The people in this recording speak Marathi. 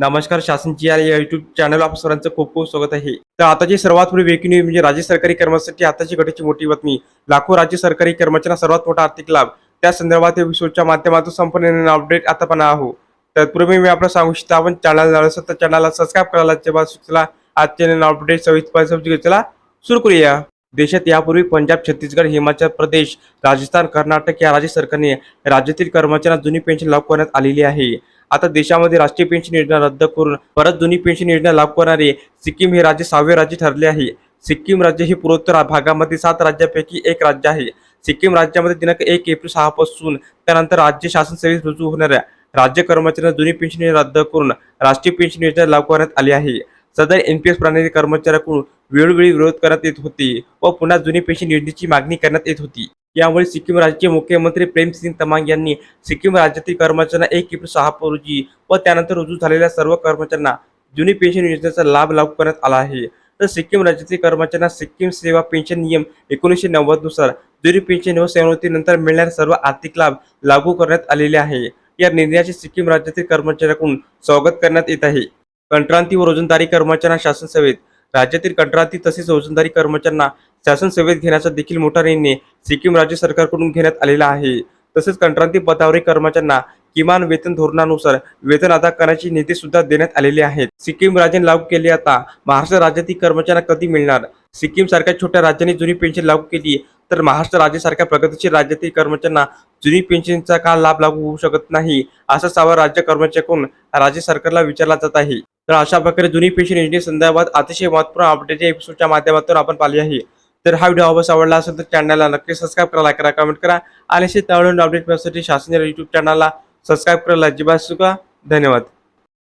नमस्कार शासनची या युट्यूब चॅनल आप सर्वांचं खूप खूप स्वागत आहे. तर आताची सर्वात मोठी वेगळी न्यूज म्हणजे राज्य सरकारी कर्मचाऱ्यांसाठी आताची घटाची मोठी बातमी लाखो राज्य सरकारी कर्मचाऱ्यांना सर्वात मोठा आर्थिक लाभ. त्या संदर्भात या माध्यमातून संपूर्ण अपडेट आता पण आहो तत्पूर्वी मी आपल्याला सांगू इच्छितो आपण चॅनल झालं तर चॅनलला सबस्क्राईब करायला जेव्हा चला आजचे अपडेट सविस्तर चला सुरू करूया. देशात यापूर्वी पंजाब छत्तीसगड हिमाचल प्रदेश राजस्थान कर्नाटक या राज्य सरकारने राज्यातील कर्मचाऱ्यांना जुनी पेन्शन लागू करण्यात आलेली आहे. आता देशामध्ये राष्ट्रीय पेन्शन योजना रद्द करून परत जुनी पेन्शन योजना लागू करणारे सिक्कीम हे राज्य सहावे राज्य ठरले आहे. सिक्कीम राज्य हे पूर्वोत्तर भागामध्ये सात राज्यापैकी एक राज्य आहे. सिक्कीम राज्यामध्ये दिनांक एक एप्रिल सहा पासून त्यानंतर राज्य शासन सेवेत रुजू होणाऱ्या राज्य कर्मचाऱ्यांना जुनी पेन्शन योजना रद्द करून राष्ट्रीय पेन्शन योजना लागू करण्यात आली आहे. सदर एस प्रणाली कर्मचाऱ्यांकडून वेळोवेळी विरोध करण्यात येत होते व पुन्हा जुनी पेन्शन योजनेची मागणी करण्यात येत होती. यामुळे सिक्कीम राज्याचे मुख्यमंत्री प्रेमसिंग तमांग यांनी सिक्कीम राज्यातील कर्मचाऱ्यांना एक एप्रिल सहा रोजी व त्यानंतर रुजू झालेल्या सर्व कर्मचाऱ्यांना जुनी पेन्शन योजनेचा लाभ लागू करण्यात आला आहे. तर सिक्कीम राज्यातील कर्मचाऱ्यांना सिक्कीम सेवा पेन्शन नियम एकोणीसशे नव्वदनुसार जुनी पेन्शन व सेवानिवृत्तीनंतर मिळणारे सर्व आर्थिक लाभ लागू करण्यात आलेले आहे. या निर्णयाचे सिक्कीम राज्यातील कर्मचाऱ्यांकडून स्वागत करण्यात येत आहे. कंत्रांती व रोजंदारी कर्मचाऱ्यांना शासन सेवेत. राज्यातील कंत्रांती तसेच रोजंदारी कर्मचाऱ्यांना शासन सेवेत घेण्याचा देखील मोठा निर्णय सिक्कीम राज्य सरकारकडून घेण्यात आलेला आहे. तसेच कंत्रांती पदावरील कर्मचाऱ्यांना किमान वेतन धोरणानुसार वेतन अदा करण्याची निधी सुद्धा देण्यात आलेली आहे सिक्कीम राज्याने लागू केली आता महाराष्ट्र राज्यातील कर्मचाऱ्यांना कधी मिळणार? सिक्कीम सारख्या छोट्या राज्याने जुनी पेन्शन लागू केली तर महाराष्ट्र राज्यासारख्या प्रगतीशील राज्यातील कर्मचाऱ्यांना जुनी पेन्शनचा का लाभ लागू होऊ शकत नाही? असा सवाल राज्य कर्मचाऱ्याकडून राज्य सरकारला विचारला जात आहे. तर अशा प्रकारे जुनी पेन्शन योजनेसंदर्भात अतिशय महत्त्वपूर्ण अपडेट या एपिसोडच्या माध्यमातून आपण पाहिली आहे. तर हा व्हिडिओ आवडला आवडला असेल तर चॅनलला नक्की सबस्क्राईब करा लाईक करा कमेंट करा. आणि असे तळून अपडेट मिळण्यासाठी शासनाच्या युट्यूब चॅनलला सबस्क्राईब करायला अजिबात चुका धन्यवाद.